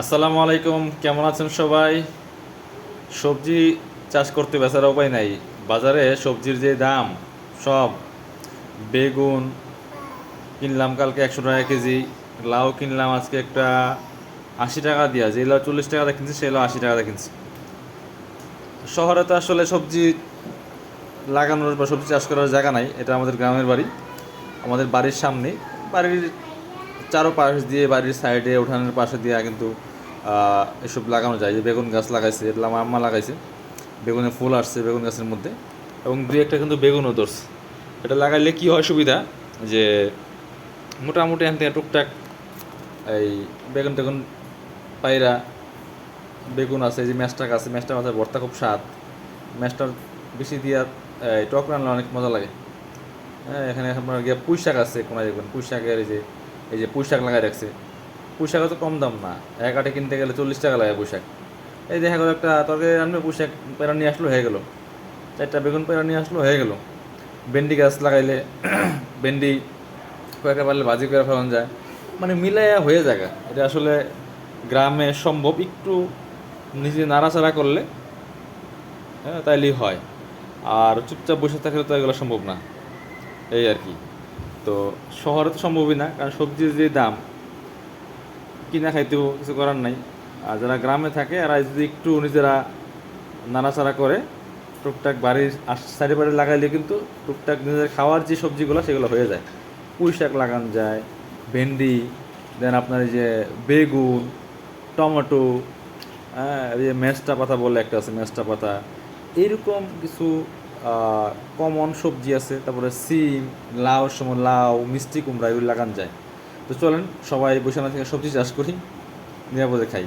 আসসালামু আলাইকুম, কেমন আছেন সবাই? সবজি চাষ করতে বেচার উপায় নাই। বাজারে সবজির যে দাম, সব। বেগুন কিনলাম কালকে একশো টাকা কেজি, লাউ কিনলাম আজকে একটা আশি টাকা দিয়া। যে লাউ চল্লিশ টাকা কিনছি সেই লাউ আশি টাকা কিনছি। শহরে তো আসলে সবজি লাগানোর বা সবজি চাষ করার জায়গা নাই। এটা আমাদের গ্রামের বাড়ি, আমাদের বাড়ির সামনে। বাড়ির চারোপাশ দিয়ে, বাড়ির সাইডে, উঠানের পাশে দিয়ে কিন্তু এসব লাগানো যায়, যে বেগুন গাছ লাগাইছে এটা আমার আম্মা লাগাইছে। বেগুনে ফুল আসছে বেগুন গাছের মধ্যে, এবং দুই একটা কিন্তু বেগুনও ধরছে। এটা লাগাইলে কী হয় সুবিধা? যে মোটামুটি এখান থেকে টুকটাক এই বেগুন টেগুন পায়রা বেগুন আছে যে ম্যাশটাক আছে ম্যাশটার মাথায় ভর্তা খুব স্বাদ। ম্যাশটার বেশি দিয়া টক রান্না অনেক মজা লাগে। হ্যাঁ এখানে আপনার গিয়ে পুঁই শাক আছে, কোনায় দেখবেন পুঁই শাকের এই যে এই যে পুঁই শাক লাগাই রাখছে। পুঁই শাকও তো কম দাম না। এক আটে কিনতে গেলে চল্লিশ টাকা লাগে পুঁই শাক এই দেখা গেলো একটা তরকারি রান্না পুঁই শাক পেরা নিয়ে আসলো, হয়ে গেলো। চারটা বেগুন পেরা নিয়ে আসলো, হয়ে গেলো। ভেন্ডি গাছ লাগাইলে, ভেন্ডি কয়েকটা পারলে ভাজি করে ফেলানো যায়। মানে মিলাইয়া হয়ে যায় এটা আসলে গ্রামে সম্ভব, একটু নিজে নাড়াচাড়া করলে হ্যাঁ তাইলেই হয়। আর চুপচাপ বসে থাকলে তো এগুলো সম্ভব না। এই আর কি। তো শহরে তো সম্ভবই না, কারণ সবজির যে দাম কিনা খাইতেও কিছু করার নাই। আর যারা গ্রামে থাকে, এরা যদি একটু নিজেরা নাড়াচাড়া করে, টুকটাক বাড়ির সাইডে বাড়ি লাগাইলে কিন্তু টুকটাক নিজেদের খাওয়ার যে সবজিগুলো, সেগুলো হয়ে যায়। পুঁই শাক লাগানো যায়, ভেন্ডি, দেন আপনার এই যে বেগুন, টমেটো হ্যাঁ যে মেস্টা পাতা বলে একটা আছে, মেস্টা পাতা। এইরকম কিছু কমন সবজি আছে, তারপরে সিম, লাউ সময় লাউ, মিষ্টি কুমড়া, এগুলো লাগান যায়। তো চলেন সবাই বসে না থেকে সবজি চাষ করি নিরাপদে খাই।